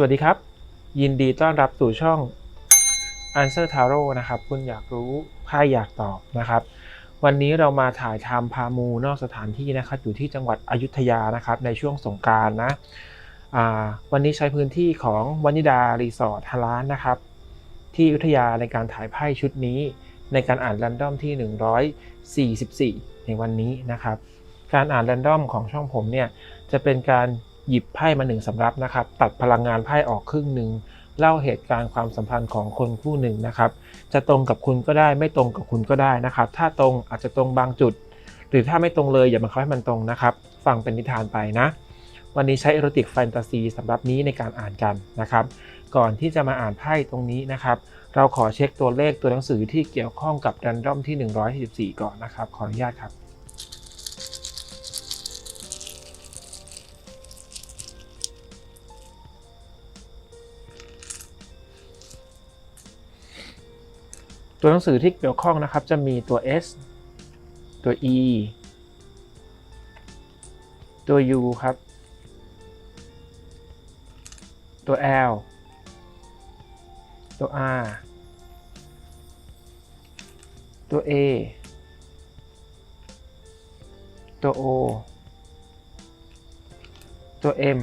สวัสดีครับ ยินดีต้อนรับสู่ช่อง Answer Tarot นะครับ คุณอยากรู้ไพ่อยากตอบนะครับ วันนี้เรามาถ่ายทำพามูนอกสถานที่นะครับอยู่ที่จังหวัดอยุธยานะครับ ในช่วงสงการนะวันนี้ใช้พื้นที่ของวานิดารีสอร์ทฮาร้านนะครับ ที่อยุธยาในการถ่ายไพ่ชุดนี้ ในการอ่านแรนดอมที่ 144 ในวันนี้นะครับ การอ่านแรนดอมของช่องผมเนี่ยจะเป็นการ หยิบไพ่มาหนึ่งสำรับนะครับ ตัดพลังงานไพ่ออกครึ่งหนึ่งเล่าเหตุการณ์ความสัมพันธ์ของคนคู่หนึ่งนะครับ จะตรงกับคุณก็ได้ไม่ตรงกับคุณก็ได้นะครับ ถ้าตรงอาจจะตรงบางจุด หรือถ้าไม่ตรงเลยอย่ามาเขาให้มันตรงนะครับ ฟังเป็นนิทานไปนะ วันนี้ใช้เอโรติกแฟนตาซีสำหรับนี้ในการอ่านกันนะครับ ก่อนที่จะมาอ่านไพ่ตรงนี้นะครับ เราขอเช็คตัวเลขตัวหนังสือที่เกี่ยวข้องกับรันดอมที่ 144 ก่อนนะครับ ขออนุญาตครับ ตัวหนังสือที่เกี่ยวข้องนะครับจะมีตัว S ตัว E ตัว U ครับ ตัว L ตัว R ตัว A ตัว O ตัว M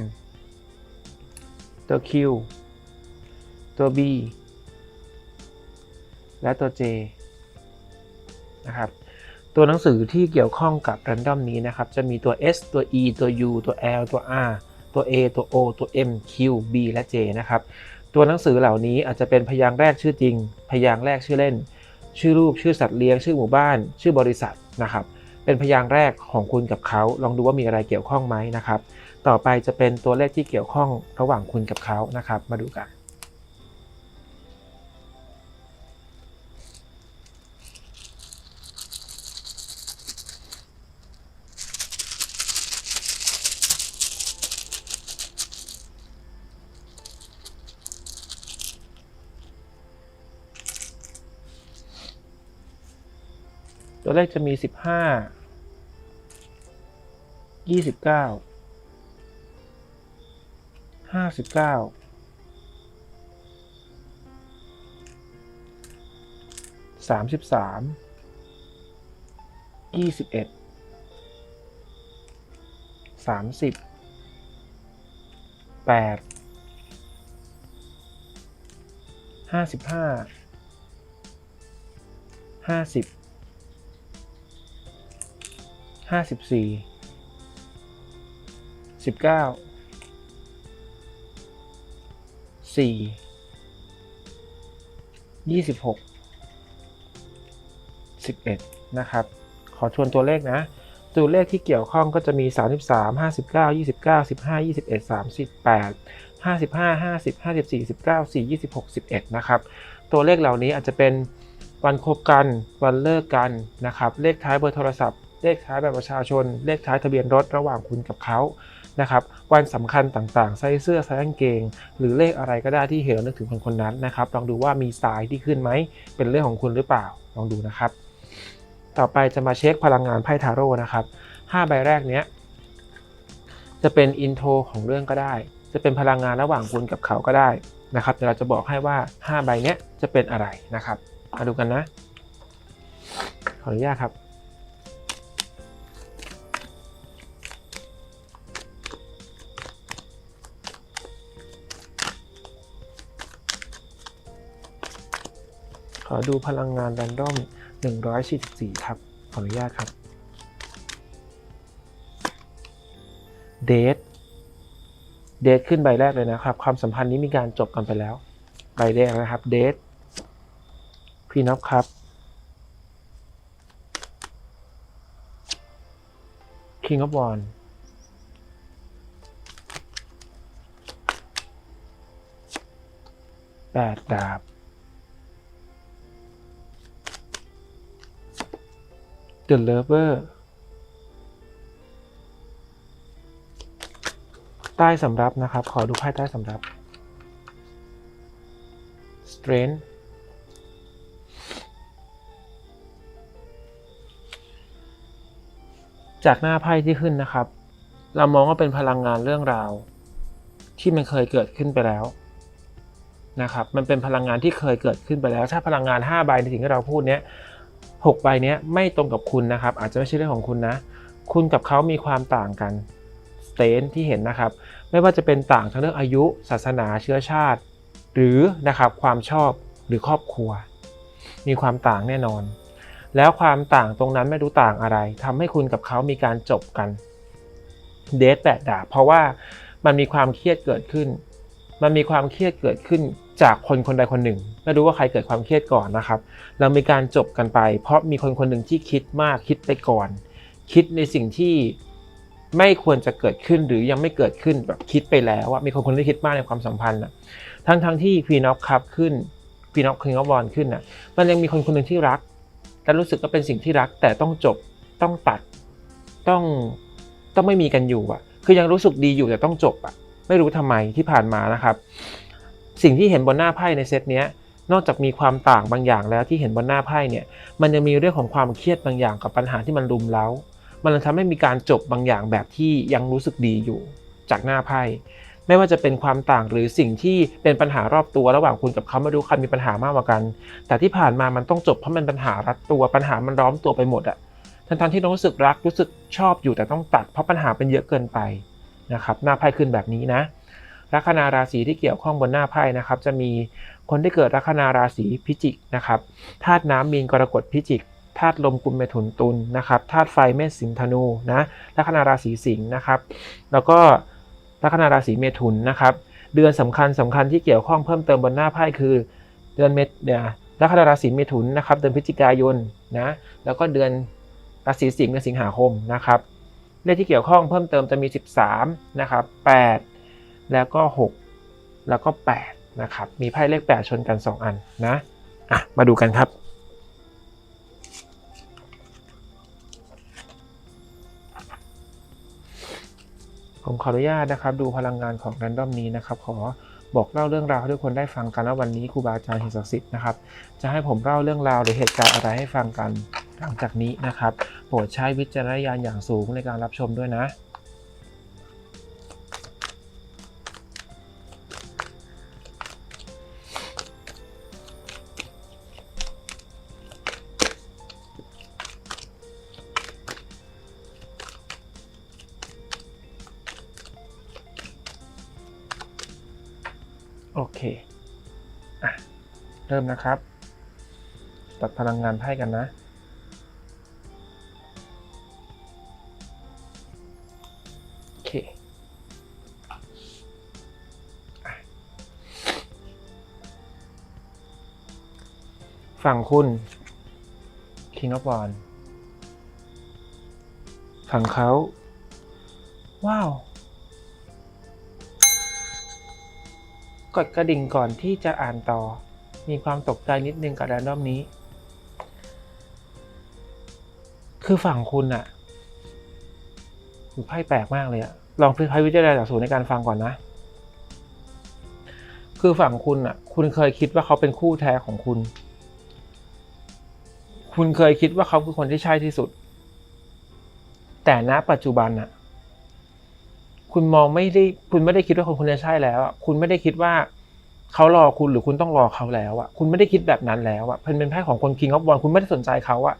ตัว Q ตัว B และตัว J นะครับ ตัวหนังสือที่เกี่ยวข้องกับ Random นี้นะครับ จะมีตัว S ตัว E ตัว U ตัว L ตัว R ตัว A ตัว O ตัว M Q B และ J นะครับ ตัวหนังสือเหล่านี้อาจจะเป็นพยางค์แรกชื่อจริง พยางค์แรกชื่อเล่น ชื่อรูป ชื่อสัตว์เลี้ยง ชื่อหมู่บ้าน ชื่อบริษัทนะครับ เป็นพยางค์แรกของคุณกับเขา ลองดูว่ามีอะไรเกี่ยวข้องไหมนะครับ ต่อไปจะเป็นตัวเลขที่เกี่ยวข้องระหว่างคุณกับเขานะครับ มาดูกัน ตัวเลขจะมีสิบห้ายี่สิบเก้าห้าสิบเก้าสามสิบสามยี่สิบเอ็ดสามสิบแปดห้าสิบห้าห้าสิบ ห้าสิบสี่สิบเก้าสี่ยี่สิบหกสิบเอ็ดนะครับ ขอทวนตัวเลขนะ ตัวเลขที่เกี่ยวข้องก็จะมี 33 59 29 15 21 38 55 50 54 19 4 26 11 นะครับ ตัวเลขเหล่านี้อาจจะเป็นวันคบกัน วันเลิกกันนะครับ เลขท้ายเบอร์โทรศัพท์ เลขท้ายแบบประชาชน เลขท้ายทะเบียนรถระหว่างคุณกับเขานะครับวันสำคัญต่างๆใส่เสื้อใส่กางเกง หรือเลขอะไรก็ได้ที่เห็นแล้วนึกถึงคนคนนั้นนะครับลองดูว่ามีสายที่ขึ้นไหม เป็นเรื่องของคุณหรือเปล่าลองดูนะครับ ต่อไปจะมาเช็คพลังงานไพ่ทาโร่นะครับ5ใบแรกเนี้ยจะเป็นอินโทรของเรื่องก็ได้ จะเป็นพลังงานระหว่างคุณกับเขาก็ได้นะครับเดี๋ยวเราจะบอกให้ว่า 5 ใบเนี้ยจะเป็นอะไรนะครับมาดูกันนะขออนุญาตครับ ขอดูพลังงานแรนดอม 144 ครับ ขออนุญาตครับ เดท เดทขึ้นใบแรกเลยนะครับ ความสัมพันธ์นี้มีการจบกันไปแล้ว ใบแรกนะครับ เดทควีนอฟครับ King of w a n d แปดดาบ The Lover ใต้สำรับนะครับ ขอดูไพ่ใต้สำรับ Strength จากหน้าไพ่ที่ขึ้นนะครับ เรามองว่าเป็นพลังงานเรื่องราว ที่มันเคยเกิดขึ้นไปแล้วนะครับ มันเป็นพลังงานที่เคยเกิดขึ้นไปแล้ว ถ้าพลังงาน 5 ใบในสิ่งที่เราพูดเนี้ย หกใบเนี้ยไม่ตรงกับคุณนะครับ อาจจะไม่ใช่เรื่องของคุณนะ คุณกับเขามีความต่างกันสเตนที่เห็นนะครับ ไม่ว่าจะเป็นต่างทางเรื่องอายุ ศาสนาเชื้อชาติ หรือนะครับความชอบหรือครอบครัว มีความต่างแน่นอน แล้วความต่างตรงนั้นไม่รู้ต่างอะไรทำให้คุณกับเขามีการจบกันเดทแปดดาบเพราะว่ามันมีความเครียดเกิดขึ้น มันมีความเครียดเกิดขึ้น จากคนคนใดคนหนึ่งไม่รู้ว่าใครเกิดความเครียดก่อนนะครับ เรามีการจบกันไป เพราะมีคนคนหนึ่งที่คิดมากคิดไปก่อน คิดในสิ่งที่ไม่ควรจะเกิดขึ้นหรือยังไม่เกิดขึ้นแบบคิดไปแล้วว่ามีคนคนที่คิดมากในความสัมพันธ์นะทั้งทั้งที่ควีนอฟคัพขึ้นควีนอฟคิงอฟบอลขึ้นนะมันยังมีคนคนหนึ่งที่รัก และรู้สึกว่าเป็นสิ่งที่รัก แต่ต้องจบต้องตัดต้องต้องไม่มีกันอยู่อะ คือยังรู้สึกดีอยู่แต่ต้องจบอะ ไม่รู้ทำไมที่ผ่านมานะครับ สิ่งที่เห็นบนหน้าไพ่ในเซตเนี้ยนอกจากมีความต่างบางอย่างแล้วที่เห็นบนหน้าไพ่เนี่ย มันยังมีเรื่องของความเครียดบางอย่างกับปัญหาที่มันรุมเร้า มันเลยทำให้มีการจบบางอย่างแบบที่ยังรู้สึกดีอยู่ จากหน้าไพ่ ไม่ว่าจะเป็นความต่างหรือสิ่งที่เป็นปัญหารอบตัวระหว่างคุณกับเขาม่รู้ใครมีปัญหามากกว่ากัน แต่ที่ผ่านมามันต้องจบเพราะมันปัญหารัดตัวปัญหามันร้อมตัวไปหมดอะทั้งๆที่เรารู้สึกรักรู้สึกชอบอยู่แต่ต้องตัดเพราะปัญหาเป็นเยอะเกินไปนะครับหน้าไพ่ขึ้นแบบนี้นะ ลัคนาราศีที่เกี่ยวข้องบนหน้าไพ่นะครับจะมีคนที่เกิดลัคนาราศีพิจิกนะครับธาตุน้ำมีนกรกฎพิจิกธาตุลมกุมเมถุนตุลนะครับธาตุไฟเมษสิงห์ธนูนะลัคนาราศีสิงห์นะครับ แล้วก็ลัคนาราศีเมถุนนะครับ เดือนสำคัญสำคัญที่เกี่ยวข้องเพิ่มเติมบนหน้าไพ่คือ เดือนเมษเนี่ยลัคนาราศีเมถุนนะครับเดือนพฤศจิกายนนะแล้วก็เดือนราศีสิงห์เดือนสิงหาคมนะครับเลขที่เกี่ยวข้องเพิ่มเติมจะมี 13นะครับ8 แล้วก็ 6 แล้วก็ 8 นะครับ มีไพ่เลข 8 ชนกัน 2 อันนะอะมาดูกันครับ ผมขออนุญาตนะครับ ดูพลังงานของแรนดอมนี้นะครับ ขอบอกเล่าเรื่องราวให้ทุกคนได้ฟังกันว่าวันนี้ครูบาอาจารย์เหินศักดิ์สิทธิ์นะครับ จะให้ผมเล่าเรื่องราวหรือเหตุการณ์อะไรให้ฟังกันหลังจากนี้นะครับ โปรดใช้วิจารณญาณอย่างสูงในการรับชมด้วยนะ นะครับ ตัดพลังงานไพ่กันนะ โอเคฝั่งคุณ King of Wands ฝั่งเขา ว้าวกดกระดิ่งก่อนที่จะอ่านต่อ มีความตกใจนิดนึงกับแรนดอมนี้ คือฝั่งคุณอะคือไพ่แปลกมากเลยอะลองใช้วิจารณญาณจากศูนย์ในการฟังก่อนนะ คือฝั่งคุณอะคุณเคยคิดว่าเขาเป็นคู่แท้ของคุณ คุณเคยคิดว่าเขาคือคนที่ใช่ที่สุด แต่ณปัจจุบันอะคุณมองไม่ได้คุณไม่ได้คิดว่าคนคนนี้ใช่แล้ว คุณไม่ได้คิดว่า เขารอคุณหรือคุณต้องรอเขาแล้วอะคุณไม่ได้คิดแบบนั้นแล้วอะเป็นเป็นไพ่ของคนคิงออฟบอลคุณไม่ได้สนใจเขาอะ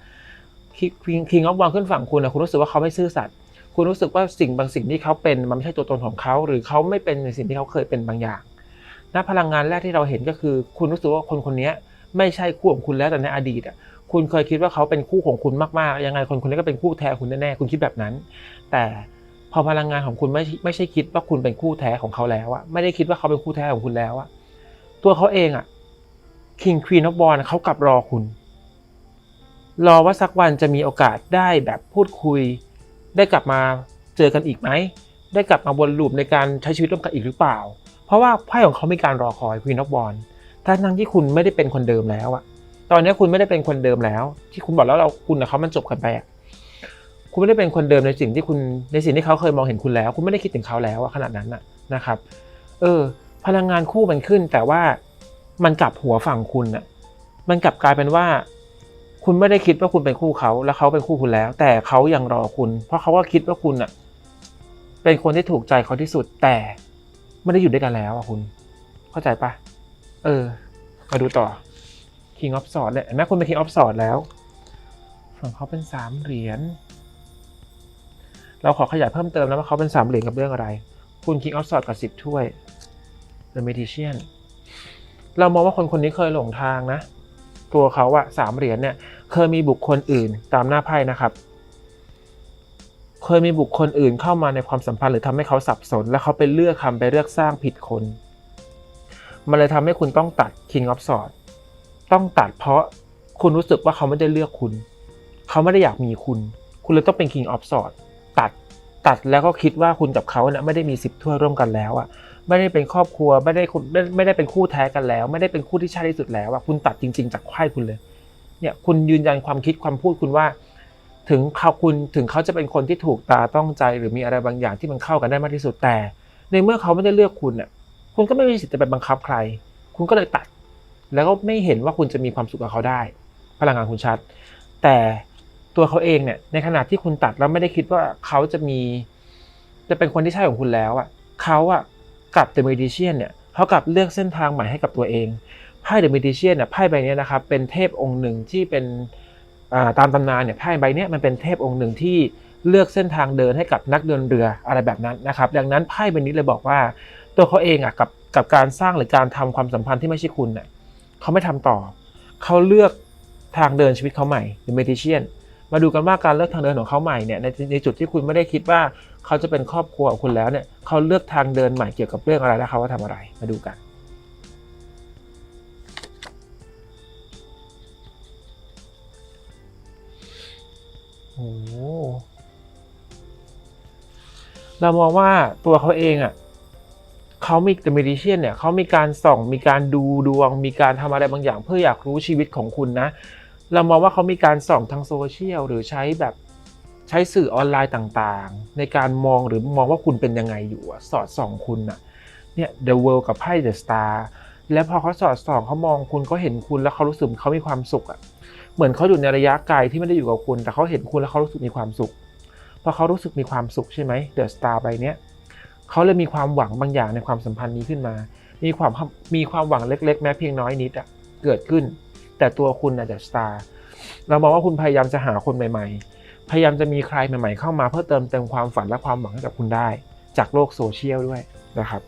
คิงออฟบอลขึ้นฝั่งคุณอะคุณรู้สึกว่าเขาไม่ซื่อสัตย์คุณรู้สึกว่าสิ่งบางสิ่งที่เขาเป็นมันไม่ใช่ตัวตนของเขา หรือเขาไม่เป็นในสิ่งที่เขาเคยเป็นบางอย่างณพลังงานแรกที่เราเห็นก็คือ คุณรู้สึกว่าคนคนนี้ไม่ใช่คู่ของคุณแล้วแต่ในอดีตอะคุณเคยคิดว่าเขาเป็นคู่ของคุณมากๆยังไงคนคนนี้ก็เป็นคู่แท้คุณแน่ๆคุณคิดแบบนั้น แต่พอพลังงานของคุณไม่ไม่ใช่คิดว่าคุณเป็นคู่แท้ของเขาแล้วอะไม่ได้คิดว่าเขาเป็นคู่แท้ของคุณแล้วอะ ตัวเขาเองอะ King Queen of Wands เขากลับรอคุณ รอว่าสักวันจะมีโอกาสได้แบบพูดคุย ได้กลับมาเจอกันอีกไหม ได้กลับมาวนลูปในการใช้ชีวิตร่วมกันอีกหรือเปล่า เพราะว่าไพ่ของเขามีการรอคอย Queen of Wands ทั้งที่คุณไม่ได้เป็นคนเดิมแล้วอะตอนนี้คุณไม่ได้เป็นคนเดิมแล้ว ที่คุณบอกแล้วเราคุณกับเขามันจบกันไปอะคุณไม่ได้เป็นคนเดิมในสิ่งที่คุณในสิ่งที่เขาเคยมองเห็นคุณแล้ว คุณไม่ได้คิดถึงเขาแล้วขนาดนั้นน่ะนะครับ เออ พลังงานคู่มันขึ้น แต่ว่ามันกลับหัวฝั่งคุณน่ะมันกลับกลายเป็นว่า คุณไม่ได้คิดว่าคุณเป็นคู่เขาแล้วเขาเป็นคู่คุณแล้ว แต่เขายังรอคุณ เพราะเขาก็คิดว่าคุณน่ะเป็นคนที่ถูกใจเขาที่สุด แต่ไม่ได้อยู่ด้วยกันแล้วอะคุณ เข้าใจปะเออ มาดูต่อ King of Swords เนี่ยเห็นไหมคุณเป็น King of Swords แล้วฝั่งเขาเป็นสามเหรียญเราขอขยายเพิ่มเติมนะว่าเขาเป็นสามเหรียญกับเรื่องอะไร คุณ King of Swords กับสิบถ้วย The Magician เรามองว่าคนคนนี้เคยหลงทางนะ ตัวเขาอะสามเหรียญเนี่ยเคยมีบุคคลอื่นตามหน้าไพ่นะครับ เคยมีบุคคลอื่นเข้ามาในความสัมพันธ์ หรือทำให้เขาสับสน และเขาไปเลือกคำไปเลือกสร้างผิดคน มันเลยทำให้คุณต้องตัด King of Swords ต้องตัดเพราะคุณรู้สึกว่าเขาไม่ได้เลือกคุณ เขาไม่ได้อยากมีคุณ คุณเลยต้องเป็น King of Swords ตัดตัดแล้วก็คิดว่าคุณกับเขาเนี่ยไม่ได้มีสิบถ้วยร่วมกันแล้วอะ ไม่ได้เป็นครอบครัวไม่ได้คุณไม่ได้เป็นคู่แท้กันแล้ว ไม่ได้เป็นคู่ที่ใช่ที่สุดแล้วอะคุณตัดจริง ๆ จากไขว้คุณเลย เนี่ยคุณยืนยันความคิดความพูดคุณว่า ถึงเขาคุณถึงเขาจะเป็นคนที่ถูกตาต้องใจ หรือมีอะไรบางอย่างที่มันเข้ากันได้มากที่สุดแต่ ในเมื่อเขาไม่ได้เลือกคุณเนี่ยคุณก็ไม่มีสิทธิ์จะไปบังคับใคร คุณก็เลยตัด แล้วก็ไม่เห็นว่าคุณจะมีความสุขกับเขาได้ พลังงานคุณชัด แต่ตัวเขาเองเนี่ยในขณะที่คุณตัดแล้วไม่ได้คิดว่าเขาจะมี จะเป็นคนที่ใช่ของคุณแล้วอะเขาอะ กับ The Magician เนี่ยเขากับเลือกเส้นทางใหม่ให้กับตัวเองไพ่ The Magician เนี่ยไพ่ใบนี้นะครับเป็นเทพองค์หนึ่งที่เป็นตามตำนานเนี่ยไพ่ใบนี้มันเป็นเทพองค์หนึ่งที่เลือกเส้นทางเดินให้กับนักเดินเรืออะไรแบบนั้นนะครับ ดังนั้นไพ่ใบนี้เลยบอกว่า ตัวเขาเองอะกับกับการสร้างหรือการทำความสัมพันธ์ที่ไม่ใช่คุณเนี่ยเขาไม่ทำต่อ เขาเลือกทางเดินชีวิตเขาใหม่ The Magician มาดูกันว่าการเลือกทางเดินของเขาใหม่เนี่ยในในจุดที่คุณไม่ได้คิดว่า เขาจะเป็นครอบครัวของคุณแล้วเนี่ยเขาเลือกทางเดินใหม่เกี่ยวกับเรื่องอะไรและเขาว่าทำอะไรมาดูกันโอ้เรามองว่าตัวเขาเองอะเขามี The Magician เนี่ยเขามีการส่องมีการดูดวง มีการทำอะไรบางอย่าง เพื่ออยากรู้ชีวิตของคุณนะ เรามองว่าเขามีการส่องทางโซเชียลหรือใช้แบบ ใช้สื่อออนไลน์ต่างๆ ในการมองหรือมองว่าคุณเป็นยังไงอยู่สอดส่องคุณอะเนี่ย The World กับไพ่ The Star แล้วพอเขาสอดส่องเขามองคุณเขาเห็นคุณแล้วเขารู้สึกเขามีความสุขอะเหมือนเขาอยู่ในระยะไกลที่ไม่ได้อยู่กับคุณ แต่เขาเห็นคุณแล้วเขารู้สึกมีความสุขพอเขารู้สึกมีความสุขใช่ไหม The Star ใบเนี้ยเขาเลยมีความหวังบางอย่างในความสัมพันธ์นี้ขึ้นมา มีความมีความหวังเล็ก ๆ แม้เพียงน้อยนิดอะเกิดขึ้น แต่ตัวคุณนะ The Star เรามองว่าคุณพยายามจะหาคนใหม่ ๆ พยายามจะมีใครใหม่ๆเข้ามาเพื่อเติมเต็มความฝันและความหวังให้กับคุณได้ จากโลกโซเชียลด้วยนะครับ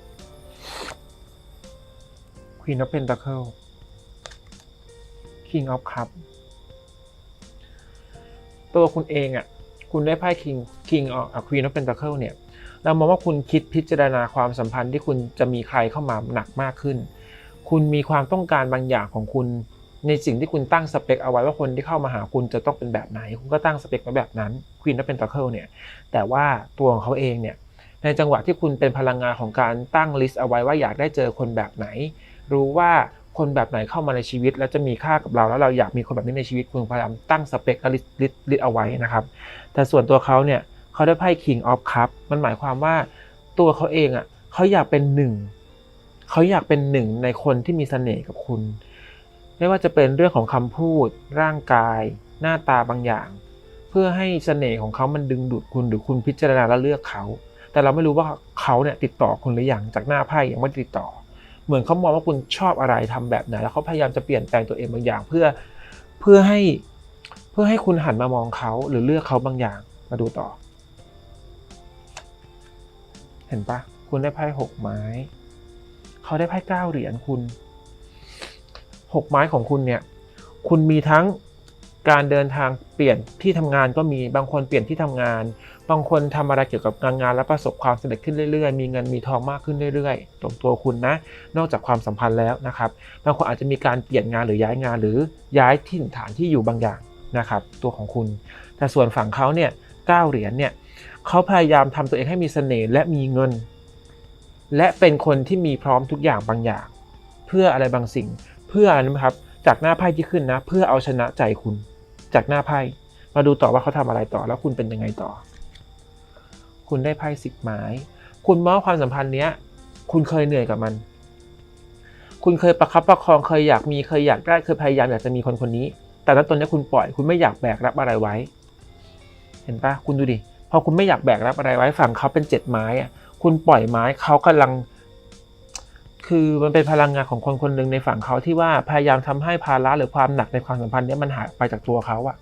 Queen of Pentacle King of Cup ตัวคุณเองอะคุณได้ไพ่ King King of Queen of Pentacle เนี่ยเรามองว่าคุณคิดพิจารณาความสัมพันธ์ที่คุณจะมีใครเข้ามาหนักมากขึ้น คุณมีความต้องการบางอย่างของคุณ ในสิ่งที่คุณตั้งสเปคเอาไว้ว่าคนที่เข้ามาหาคุณจะต้องเป็นแบบไหน คุณก็ตั้งสเปคไว้แบบนั้นควีน of Pentacle เนี่ยแต่ว่าตัวของเขาเองเนี่ยในจังหวะที่คุณเป็นพลังงานของการตั้งลิสต์เอาไว้ว่าอยากได้เจอคนแบบไหน รู้ว่าคนแบบไหนเข้ามาในชีวิต แล้วจะมีค่ากับเราแล้วเราอยากมีคนแบบนี้ในชีวิตคุณพยายามตั้งสเปคลิสต์ลิสต์ลิสต์เอาไว้นะครับ แต่ส่วนตัวเขาเนี่ยเขาได้ไพ่ King of Cup มันหมายความว่าตัวเขาเองอะเขาอยากเป็นหนึ่งเขาอยากเป็นหนึ่งในคนที่มีเสน่ห์กับคุณ ไม่ว่าจะเป็นเรื่องของคำพูด ร่างกาย หน้าตาบางอย่าง เพื่อให้เสน่ห์ของเขามันดึงดูดคุณหรือคุณพิจารณาและเลือกเขา แต่เราไม่รู้ว่าเขาเนี่ยติดต่อคุณหรือยังจากหน้าไพ่ยังไม่ติดต่อ เหมือนเขามองว่าคุณชอบอะไรทำแบบไหนแล้วเขาพยายามจะเปลี่ยนแปลงตัวเองบางอย่าง เพื่อเพื่อให้เพื่อให้คุณหันมามองเขาหรือเลือกเขาบางอย่างมาดูต่อ เห็นปะคุณได้ไพ่หกไม้ เขาได้ไพ่เก้าเหรียญคุณ หกไม้ของคุณเนี่ยคุณมีทั้งการเดินทางเปลี่ยนที่ทำงานก็มีบางคนเปลี่ยนที่ทำงาน บางคนทำอะไรเกี่ยวกับการงาน และประสบความสำเร็จขึ้นเรื่อยๆ มีเงินมีทองมากขึ้นเรื่อยๆตรงตัวคุณนะ นอกจากความสัมพันธ์แล้วนะครับ บางคนอาจจะมีการเปลี่ยนงานหรือย้ายงานหรือย้ายถิ่นฐานที่อยู่บางอย่างนะครับ ตัวของคุณ แต่ส่วนฝั่งเขาเนี่ยเก้าเหรียญเนี่ยเขาพยายามทำตัวเองให้มีเสน่ห์และมีเงิน และเป็นคนที่มีพร้อมทุกอย่างบางอย่าง เพื่ออะไรบางสิ่ง เพื่ออะไรนะครับ จากหน้าไพ่ที่ขึ้นนะ เพื่อเอาชนะใจคุณ จากหน้าไพ่มาดูต่อว่าเขาทำอะไรต่อแล้วคุณเป็นยังไงต่อ คุณได้ไพ่สิบไม้ คุณมองว่าความสัมพันธ์เนี้ย คุณเคยเหนื่อยกับมัน คุณเคยประคับประคองเคยอยากมีเคยอยากได้เคยพยายามอยากจะมีคนคนนี้ แต่ณตอนนี้คุณปล่อยคุณไม่อยากแบกรับอะไรไว้ เห็นปะคุณดูดิพอคุณไม่อยากแบกรับอะไรไว้ฝั่งเขาเป็นเจ็ดไม้อะคุณปล่อยไม้เขากำลัง คือมันเป็นพลังงานของคนคนหนึ่งในฝั่งเขาที่ว่าพยายามทำให้ภาระหรือความหนักในความสัมพันธ์เนี้ยมันหายไปจากตัวเขาอะ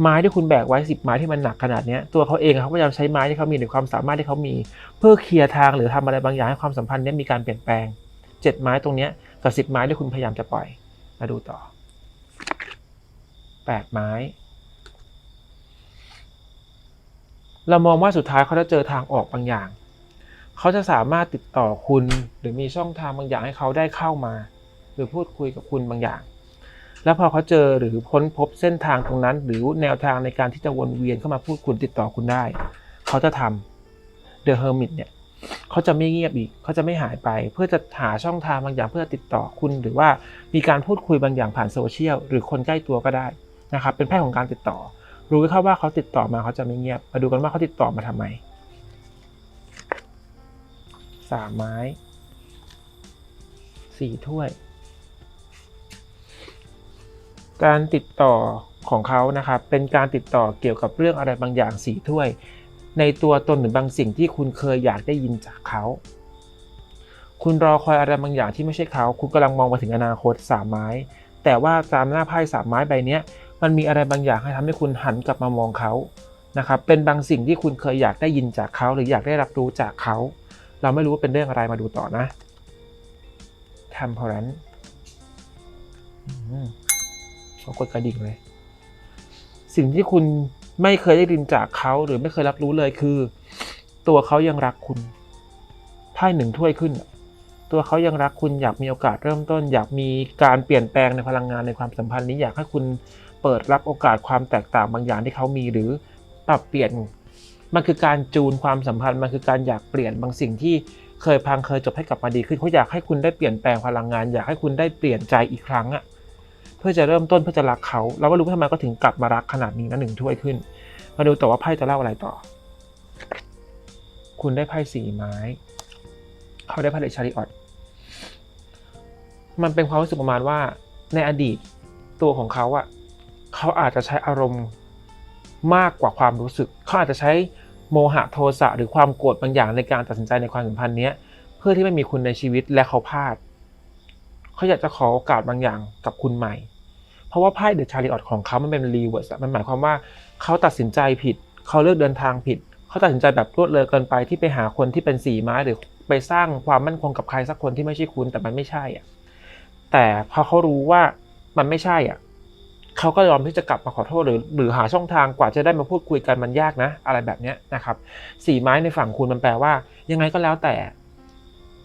ไม้ที่คุณแบกไว้สิบไม้ที่มันหนักขนาดเนี้ยตัวเขาเองเขาพยายามใช้ไม้ที่เขามีหรือความสามารถที่เขามี เพื่อเคลียร์ทางหรือทำอะไรบางอย่างให้ความสัมพันธ์เนี้ยมีการเปลี่ยนแปลงเจ็ดไม้ตรงเนี้ยกับสิบไม้ที่คุณพยายามจะปล่อยมาดูต่อแปดไม้ เรามองว่าสุดท้ายเขาจะเจอทางออกบางอย่าง เขาจะสามารถติดต่อคุณ หรือมีช่องทางบางอย่างให้เขาได้เข้ามา หรือพูดคุยกับคุณบางอย่าง แล้วพอเขาเจอหรือพ้นพบเส้นทางตรงนั้น หรือแนวทางในการที่จะวนเวียนเข้ามาพูดคุยติดต่อคุณได้ เขาจะทำ The Hermit เนี่ยเขาจะไม่เงียบอีก เขาจะไม่หายไป เพื่อจะหาช่องทางบางอย่างเพื่อติดต่อคุณ หรือว่ามีการพูดคุยบางอย่างผ่านโซเชียลหรือคนใกล้ตัวก็ได้นะครับ เป็นแพทย์ของการติดต่อ รู้ไว้ครับว่าเขาติดต่อมาเขาจะไม่เงียบ มาดูกันว่าเขาติดต่อมาทำไม สามไม้สี่ถ้วย การติดต่อของเขานะครับเป็นการติดต่อเกี่ยวกับเรื่องอะไรบางอย่างสี่ถ้วย ในตัวตนหรือบางสิ่งที่คุณเคยอยากได้ยินจากเขาคุณรอคอยอะไรบางอย่างที่ไม่ใช่เขา คุณกำลังมองมาถึงอนาคตสามไม้ แต่ว่าตามหน้าไพ่สามไม้ใบนี้มันมีอะไรบางอย่างให้ทำให้คุณหันกลับมามองเขา นะครับ เป็นบางสิ่งที่คุณเคยอยากได้ยินจากเขา หรืออยากได้รับรู้จากเขา เราไม่รู้ว่าเป็นเรื่องอะไรมาดูต่อนะ temperance เขากดกระดิ่งเลย สิ่งที่คุณไม่เคยได้ยินจากเขาหรือไม่เคยรับรู้เลยคือ ตัวเขายังรักคุณไพ่หนึ่งถ้วยขึ้น ตัวเขายังรักคุณอยากมีโอกาสเริ่มต้น อยากมีการเปลี่ยนแปลงในพลังงานในความสัมพันธ์นี้อยากให้คุณเปิดรับโอกาสความแตกต่างบางอย่างที่เขามีหรือปรับเปลี่ยน มันคือการจูนความสัมพันธ์ มันคือการอยากเปลี่ยนบางสิ่งที่เคยพังเคยจบให้กลับมาดีขึ้นเขาอยากให้คุณได้เปลี่ยนแปลงพลังงาน อยากให้คุณได้เปลี่ยนใจอีกครั้งอะเพื่อจะเริ่มต้นเพื่อจะรักเขา เราก็รู้ว่าทำไมก็ถึงกลับมารักขนาดนี้นะหนึ่งถ้วยขึ้น มาดูต่อว่าไพ่จะเล่าอะไรต่อ คุณได้ไพ่สี่ไม้ เขาได้ไพ่เดชาริออตมันเป็นความรู้สึกประมาณว่าในอดีตตัวของเขาอะเขาอาจจะใช้อารมณ์มากกว่าความรู้สึก เขาอาจจะใช้ โมหะโทสะหรือความโกรธบางอย่างในการตัดสินใจในความสัมพันธ์นี้เพื่อที่ไม่มีคุณในชีวิตและเขาพลาด เขาอยากจะขอโอกาสบางอย่างกับคุณใหม่ เพราะว่าไพ่เดอะชาริออตของเขามันเป็นรีเวิร์สมันหมายความว่าเขาตัดสินใจผิด เขาเลือกเดินทางผิด เขาตัดสินใจแบบรวดเร็วเกินไปที่ไปหาคนที่เป็นสีไม้หรือไปสร้างความมั่นคงกับใครสักคนที่ไม่ใช่คุณแต่มันไม่ใช่อะแต่พอเขารู้ว่ามันไม่ใช่อะ เขาก็ยอมที่จะกลับมาขอโทษหรือหรือหาช่องทางกว่าจะได้มาพูดคุยกันมันยากนะ อะไรแบบนี้นะครับสีไม้ในฝั่งคุณมันแปลว่า ยังไงก็แล้วแต่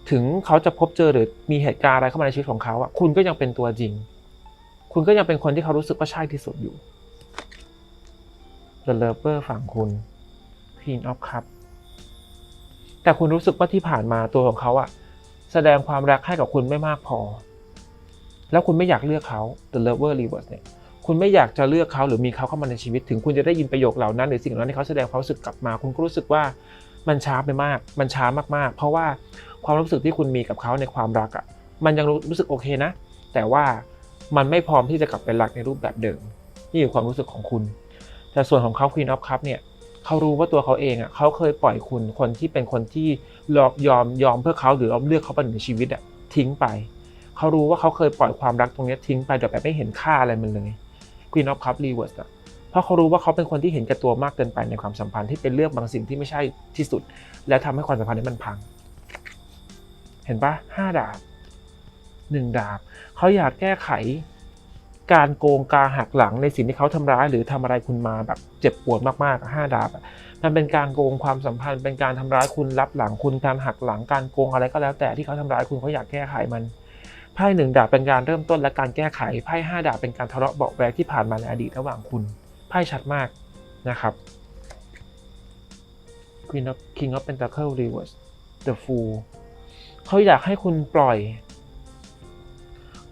ถึงเขาจะพบเจอหรือมีเหตุการณ์อะไรเข้ามาในชีวิตของเขาอะคุณก็ยังเป็นตัวจริง คุณก็ยังเป็นคนที่เขารู้สึกว่าใช่ที่สุดอยู่ The Lover ฝั่งคุณ Queen of Cup แต่คุณรู้สึกว่าที่ผ่านมาตัวของเขาอะแสดงความรักให้กับคุณไม่มากพอ แล้วคุณไม่อยากเลือกเขา The Lover Reverse เนี่ย คุณไม่อยากจะเลือกเขาหรือมีเขาเข้ามาในชีวิต ถึงคุณจะได้ยินประโยคเหล่านั้น หรือสิ่งเหล่านั้นที่เขาแสดงความรู้สึกกลับมา คุณก็รู้สึกว่ามันช้าไปมาก มันช้ามากๆ เพราะว่าความรู้สึกที่คุณมีกับเขาในความรักอะมันยังรู้สึกโอเคนะ แต่ว่ามันไม่พร้อมที่จะกลับไปรักในรูปแบบเดิมนี่คือความรู้สึกของคุณ แต่ส่วนของเขา Queen of Cup เนี่ยเขารู้ว่าตัวเขาเองอะเขาเคยปล่อยคุณคนที่เป็นคนที่ยอมยอมยอมเพื่อเขาหรือเลือกเขาเป็นในชีวิตอะทิ้งไป เขารู้ว่าเขาเคยปล่อยความรักตรงนี้ทิ้งไปโดยแบบไม่เห็นค่าอะไรมันเลย Queen of Cup Reverse อะเพราะเขารู้ว่าเขาเป็นคนที่เห็นแก่ตัวมากเกินไปในความสัมพันธ์ที่เป็นเลือกบางสิ่งที่ไม่ใช่ที่สุด และทำให้ความสัมพันธ์นี้มันพัง เห็นปะห้าดาบหนึ่งดาบเขาอยากแก้ไขการโกงการหักหลังในสิ่งที่เขาทำร้าย หรือทำอะไรคุณมาแบบเจ็บปวดมากๆห้าดาบอะมันเป็นการโกงความสัมพันธ์ เป็นการทำร้ายคุณรับหลังคุณการหักหลังการโกงอะไรก็แล้วแต่ที่เขาทำร้ายคุณเขาอยากแก้ไขมัน ไพ่หนึ่งดาบเป็นการเริ่มต้นและการแก้ไขไพ่ห้าดาบเป็นการทะเลาะเบาะแวงที่ผ่านมาในอดีตระหว่างคุณไพ่ชัดมากนะครับ Queen of King of Pentacle Reverse The Fool เขาอยากให้คุณปล่อย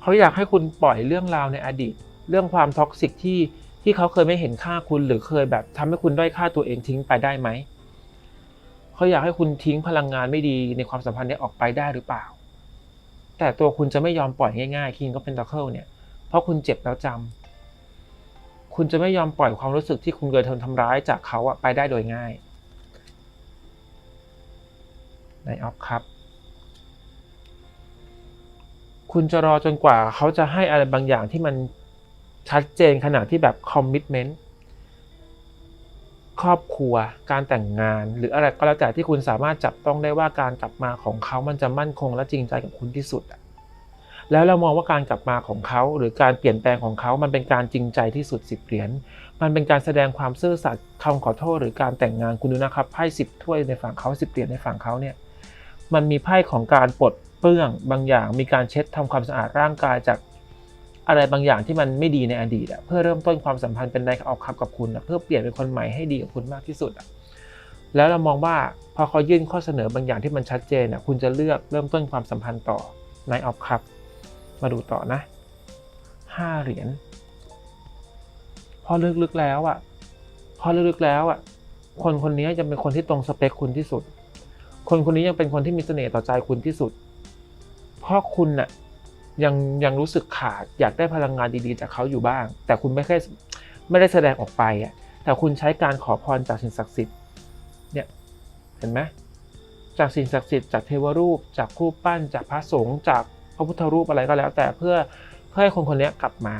เขาอยากให้คุณปล่อยเรื่องราวในอดีต เรื่องความท็อกซิกที่ที่เขาเคยไม่เห็นค่าคุณหรือเคยแบบทำให้คุณด้อยค่าตัวเองทิ้งไปได้ไหม เขาอยากให้คุณทิ้งพลังงานไม่ดีในความสัมพันธ์นี้ออกไปได้หรือเปล่า แต่ตัวคุณจะไม่ยอมปล่อยง่ายๆคิงก็เป็นตะเคิลเนี่ย เพราะคุณเจ็บแล้วจำคุณจะไม่ยอมปล่อยความรู้สึกที่คุณเคยทนทำร้ายจากเขาอะไปได้โดยง่ายในออฟครับ คุณจะรอจนกว่าเขาจะให้อะไรบางอย่างที่มันชัดเจนขนาดที่แบบคอมมิชเมนต์ ครอบครัว การแต่งงาน หรืออะไรก็แล้วแต่ที่คุณสามารถจับต้องได้ว่าการกลับมาของเขามันจะมั่นคงและจริงใจกับคุณที่สุดอะแล้วเรามองว่าการกลับมาของเขา หรือการเปลี่ยนแปลงของเขา มันเป็นการจริงใจที่สุดสิบเหรียญ มันเป็นการแสดงความซื่อสัตย์คำขอโทษหรือการแต่งงานคุณดูนะครับไพ่สิบถ้วยในฝั่งเขาสิบเหรียญในฝั่งเขาเนี่ยมันมีไพ่ของการปลดเปลื้องบางอย่าง มีการเช็ดทำความสะอาดร่างกายจาก อะไรบางอย่างที่มันไม่ดีในอดีตอะเพื่อเริ่มต้นความสัมพันธ์เป็นไดออกคับกับคุณอะเพื่อเปลี่ยนเป็นคนใหม่ให้ดีกับคุณมากที่สุดอะแล้วเรามองว่าพอเขายื่นข้อเสนอบางอย่างที่มันชัดเจนอะคุณจะเลือกเริ่มต้นความสัมพันธ์ต่อในออฟคับ มาดูต่อนะห้าเหรียญพอลึกๆแล้วอะพอลึกๆแล้วอะคนคนนี้จะเป็นคนที่ตรงสเปคคุณที่สุด คนคนนี้ยังเป็นคนที่มีเสน่ห์ต่อใจคุณที่สุดเพราะคุณน่ะ ยังยังรู้สึกขาดอยากได้พลังงานดีๆ จากเขาอยู่บ้าง แต่คุณไม่แค่ไม่ได้แสดงออกไปอะแต่คุณใช้การขอพรจากสิ่งศักดิ์สิทธิ์เนี่ยเห็นไหมจากสิ่งศักดิ์สิทธิ์จากเทวรูป จากรูปปั้น จากพระสงฆ์จากพระพุทธรูปอะไรก็แล้ว แต่เพื่อเพื่อให้คนคนนี้กลับมา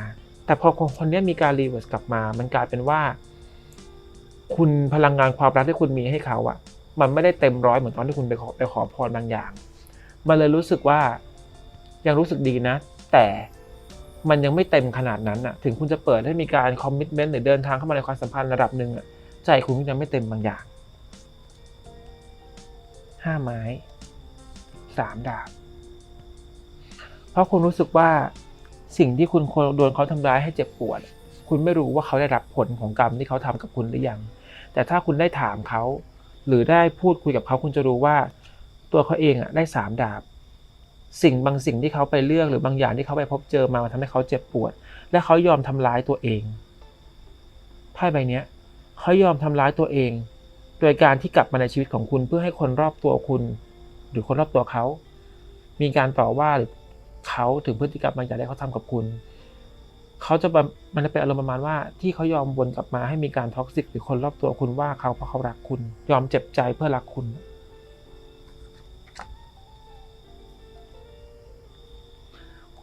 แต่พอคนคนนี้มีการรีเวิร์สกลับมา มันกลายเป็นว่า คุณพลังงานความรักที่คุณมีให้เขาอะมันไม่ได้เต็มร้อยเหมือนตอนที่คุณไปขอไปขอพรบางอย่าง มันเลยรู้สึกว่า ยังรู้สึกดีนะ แต่มันยังไม่เต็มขนาดนั้นอะถึงคุณจะเปิดให้มีการคอมมิชเมนต์หรือเดินทางเข้ามาในความสัมพันธ์ระดับหนึ่งอะใจคุณยังไม่เต็มบางอย่างห้าไม้สามดาบ เพราะคุณรู้สึกว่าสิ่งที่คุณโดนเขาทำร้ายให้เจ็บปวด คุณไม่รู้ว่าเขาได้รับผลของกรรมที่เขาทำกับคุณหรือยัง แต่ถ้าคุณได้ถามเขา หรือได้พูดคุยกับเขาคุณจะรู้ว่า ตัวเขาเองอะได้สามดาบ สิ่งบางสิ่งที่เขาไปเลือกหรือบางอย่างที่เขาไปพบเจอมามันทำให้เขาเจ็บปวด และเขายอมทำร้ายตัวเองไพ่ใบนี้เขายอมทำร้ายตัวเอง โดยการที่กลับมาในชีวิตของคุณเพื่อให้คนรอบตัวคุณ หรือคนรอบตัวเขา มีการต่อว่าหรือเขาถึงพฤติกรรมบางอย่างที่เขาทำกับคุณเขาจะมันจะเป็นอารมณ์ประมาณว่าที่เขายอมวนกลับมาให้มีการท็อกซิกหรือคนรอบตัวคุณว่าเขาเพราะเขารักคุณ ยอมเจ็บใจเพื่อรักคุณ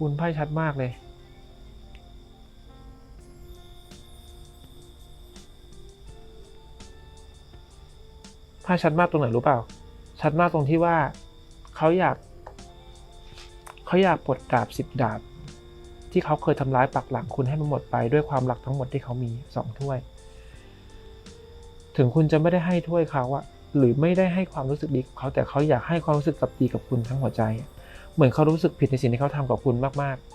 คุณไพ่ชัดมากเลย ไพ่ชัดมากตรงไหนรู้เปล่า ชัดมากตรงที่ว่าเขาอยากเขาอยากปลดดาบสิบดาบ ที่เขาเคยทำร้ายปักหลังคุณให้มันหมดไปด้วยความรักทั้งหมดที่เขามีสองถ้วย ถึงคุณจะไม่ได้ให้ถ้วยเขาอะหรือไม่ได้ให้ความรู้สึกดีกับเขาแต่เขาอยากให้ความรู้สึกกับดีกับคุณทั้งหัวใจอะ เหมือนเขารู้สึกผิดในสิ่งที่เขาทำกับคุณมากๆ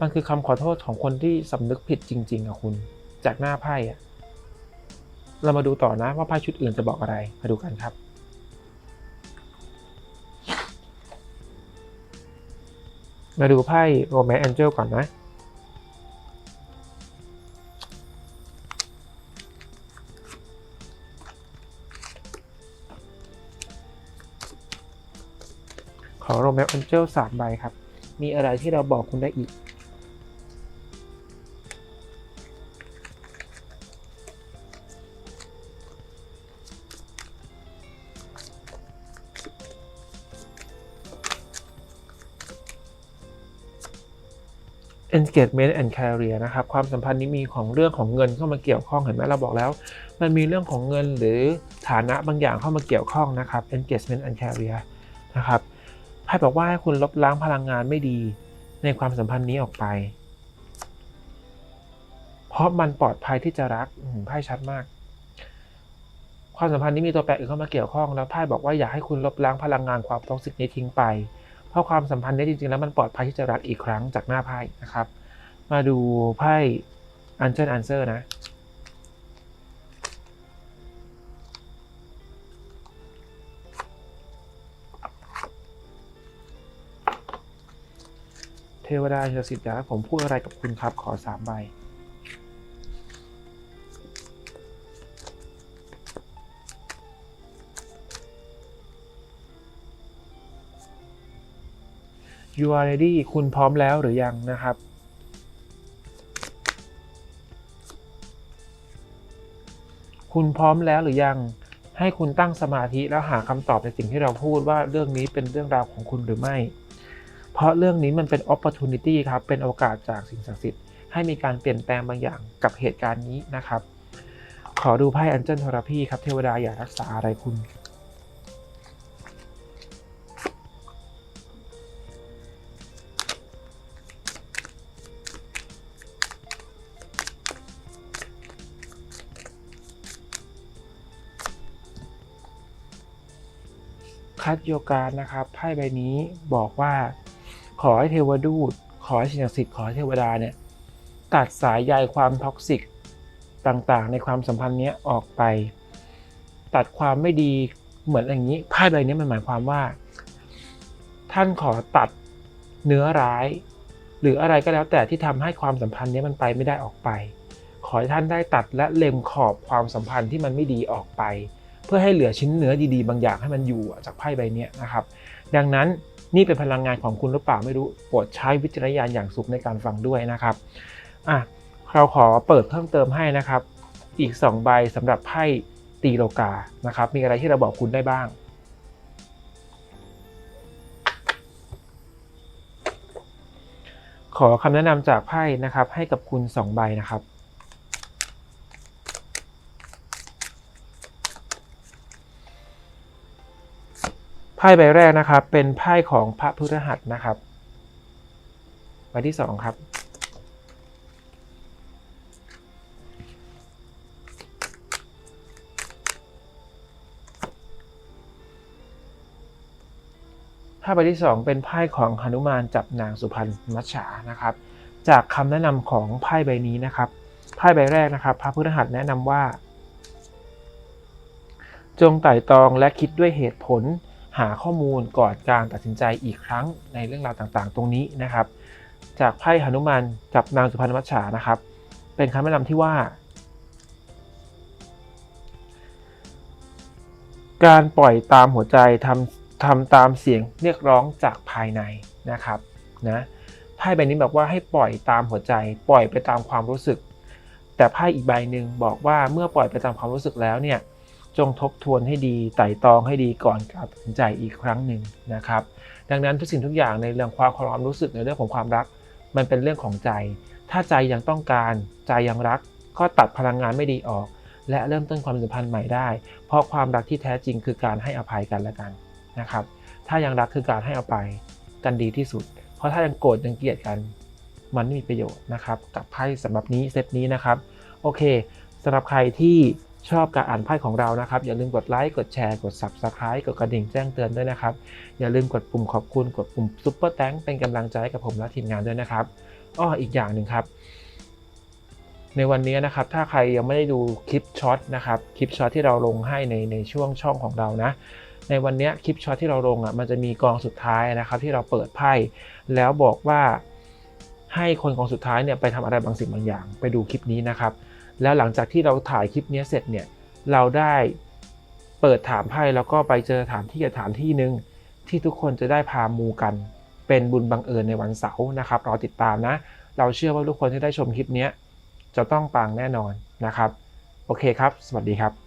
มันคือคำขอโทษของคนที่สำนึกผิดจริง ๆอะคุณ จากหน้าไพ่อะเรามาดูต่อนะว่าไพ่ชุดอื่นจะบอกอะไร มาดูกันครับ มาดูไพ่โรแมนแองเจลก่อนนะ แมนแองเจลสามใบครับ มีอะไรที่เราบอกคุณได้อีก engagement and career นะครับ ความสัมพันธ์นี้มีของเรื่องของเงินเข้ามาเกี่ยวข้องเห็นไหมเราบอกแล้ว มันมีเรื่องของเงินหรือฐานะบางอย่างเข้ามาเกี่ยวข้องนะครับ engagement and career นะครับ พ่บอกว่าให้คุณลบล้างพลังงานไม่ดีในความสัมพันธ์นี้ออกไป เพราะมันปลอดภัยที่จะรักไพ่ชัดมาก ความสัมพันธ์นี้มีตัวแปรอื่นเข้ามาเกี่ยวข้องแล้วไพ่บอกว่าอยากให้คุณลบล้างพลังงานความท็อกซิกนี้ทิ้งไป เพราะความสัมพันธ์นี้จริงๆแล้วมันปลอดภัยที่จะรักอีกครั้งจากหน้าไพ่นะครับ มาดูไพ่ Angel Answer นะ วดาเชสิทธิ์อยากให้ผมพูดอะไรกับคุณครับ ขอสามใบ you are ready คุณพร้อมแล้วหรือยังนะครับ คุณพร้อมแล้วหรือยัง ให้คุณตั้งสมาธิแล้วหาคำตอบในสิ่งที่เราพูดว่าเรื่องนี้เป็นเรื่องราวของคุณหรือไม่ เพราะเรื่องนี้มันเป็น opportunity ครับ เป็นโอกาสจากสิ่งศักดิ์สิทธิ์ให้มีการเปลี่ยนแปลงบางอย่างกับเหตุการณ์นี้นะครับ ขอดูไพ่อันเจิลทรพีครับ เทวดาอย่ารักษาอะไรคุณ คัดโยการนะครับ ไพ่ใบนี้บอกว่า ขอให้เทวดูตขอให้สิ่งศักดิ์สิทธิ์ขอให้เทวดาเนี่ยตัดสายใยความท็อกซิกต่างๆ ในความสัมพันธ์เนี้ยออกไป ตัดความไม่ดีเหมือนอย่างนี้ไพ่ใบนี้มันหมายความว่า ท่านขอตัดเนื้อร้าย หรืออะไรก็แล้วแต่ที่ทำให้ความสัมพันธ์เนี้ยมันไปไม่ได้ออกไป ขอให้ท่านได้ตัดและเล็มขอบความสัมพันธ์ที่มันไม่ดีออกไป เพื่อให้เหลือชิ้นเนื้อดีๆ บางอย่างให้มันอยู่จากไพ่ใบเนี้ยนะครับ ดังนั้น นี่เป็นพลังงานของคุณหรือเปล่าไม่รู้โปรดใช้วิจารณญาณอย่างสูงในการฟังด้วยนะครับอะเราขอเปิดเพิ่มเติมให้นะครับ อีก 2 ใบสำหรับไพ่ตีโลกานะครับ มีอะไรที่เราบอกคุณได้บ้างขอคำแนะนำจากไพ่นะครับให้กับคุณ 2 ใบนะครับ พ่ใบแรกนะครับ เป็นไพ่ของพระพฤหัสนะครับใบที่สองครับไพ่ใบที่สองเป็นไพ่ของหนุมานจับนางสุพรรณมัจฉานะครับ จากคำแนะนำของไพ่ใบนี้นะครับไพ่ใบแรกนะครับ พระพฤหัสแนะนำว่า จงไต่ตองและคิดด้วยเหตุผล หาข้อมูลก่อนการตัดสินใจอีกครั้งในเรื่องราวต่างๆ ตรงนี้นะครับ จากไพ่หนุมานจับนางสุพรรณมัจฉานะครับ เป็นคำแนะนำที่ว่า การปล่อยตามหัวใจทำทำตามเสียงเรียกร้องจากภายในนะครับนะไพ่ใบนี้บอกว่าให้ปล่อยตามหัวใจ ปล่อยไปตามความรู้สึก แต่ไพ่อีกใบหนึ่งบอกว่าเมื่อปล่อยไปตามความรู้สึกแล้วเนี่ย จงทบทวนให้ดีไต่ตองให้ดีก่อนการตัดสินใจอีกครั้งหนึ่งนะครับ ดังนั้นทุกสิ่งทุกอย่างในเรื่องความความรู้สึกในเรื่องของความรัก มันเป็นเรื่องของใจ ถ้าใจยังต้องการใจยังรัก ก็ตัดพลังงานไม่ดีออก และเริ่มต้นความสัมพันธ์ใหม่ได้ เพราะความรักที่แท้จริงคือการให้อภัยกันและกันนะครับ ถ้ายังรักคือการให้อภัยกันดีที่สุด เพราะถ้ายังโกรธยังเกลียดกัน มันไม่มีประโยชน์นะครับ กับไพ่สำหรับนี้เซตนี้นะครับ โอเคสำหรับใครที่ ชอบการอ่านไพ่ของเรานะครับ อย่าลืมกดไลค์กดแชร์กด Subscribe กดกระดิ่งแจ้งเตือนด้วยนะครับ อย่าลืมกดปุ่มขอบคุณกดปุ่มซุปเปอร์แตงเป็นกำลังใจให้กับผมและทีมงานด้วยนะครับอ้ออีกอย่างหนึ่งครับ ในวันนี้นะครับถ้าใครยังไม่ได้ดูคลิปช็อตนะครับคลิปช็อตที่เราลงให้ในในช่วงช่องของเรานะในวันนี้คลิปช็อตที่เราลงอะมันจะมีกองสุดท้ายนะครับ ที่เราเปิดไพ่แล้วบอกว่าให้คนกองสุดท้ายเนี่ยไปทำอะไรบางสิ่งบางอย่าง ไปดูคลิปนี้นะครับ แล้วหลังจากที่เราถ่ายคลิปนี้เสร็จเนี่ยเราได้เปิดถามไพ่แล้วก็ไปเจอถามที่กับถามที่หนึ่งที่ทุกคนจะได้พามูกันเป็นบุญบังเอิญในวันเสาร์นะครับรอติดตามนะ เราเชื่อว่าทุกคนที่ได้ชมคลิปนี้จะต้องปังแน่นอนนะครับ โอเคครับ สวัสดีครับ